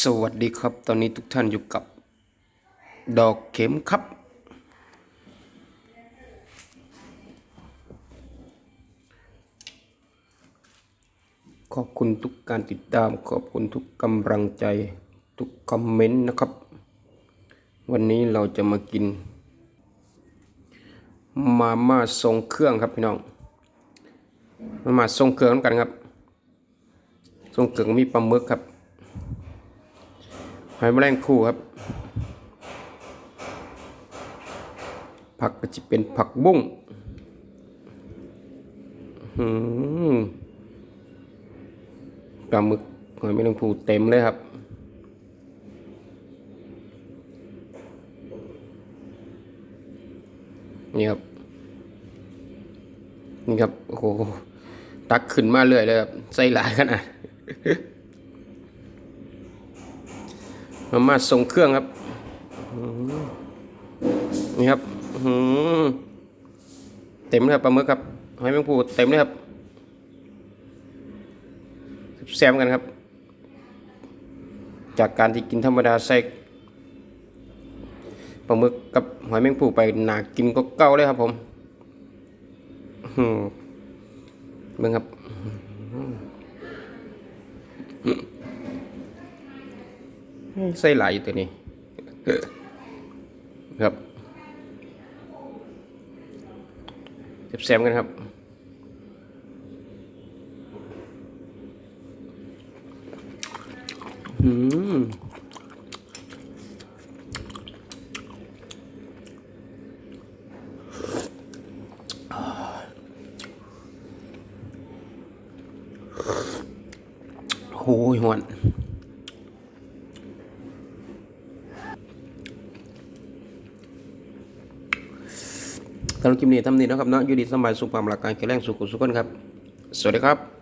สวัสดีครับ ตอนนี้ทุกท่านอยู่กับ ดอกเข็มครับ ขอบคุณทุกการติดตาม ขอบคุณทุกกำลังใจ ทุกคอมเมนต์นะครับ วันนี้เราจะมากิน มาม่าทรงเครื่องครับพี่น้อง มาม่าทรงเครื่องกันครับ ทรงเครื่องมีปลาหมึกครับ หอยแมลงภู่ครับ ผักก็จะเป็นผักบุ้งหือปลาหมึกหอยแมลงภู่เต็มเลยครับ นี่ครับ นี่ครับ โอ้โห ตักขึ้นมาเรื่อยเลยครับใส่หลายขนาด มาม่าทรงเครื่องครับนี่ครับเต็มเลยครับปลาหมึกครับหอยแมงภูเต็มเลยครับแซมกันครับ จากการที่กินธรรมดาใส่ปลาหมึกกับหอยแมงภูไปหนากินก็เก่าเลยครับผมเบิ่งครับ ใส่หลายตัวนี้ครับแซมกันครับอืมโอ้ยหวน สำหรับคลิปนี้ทำนี้นะครับเนาะยูดีสบายสุขควาพร่างกายแข็งแรงสุขสุขคนครับ สวัสดีครับ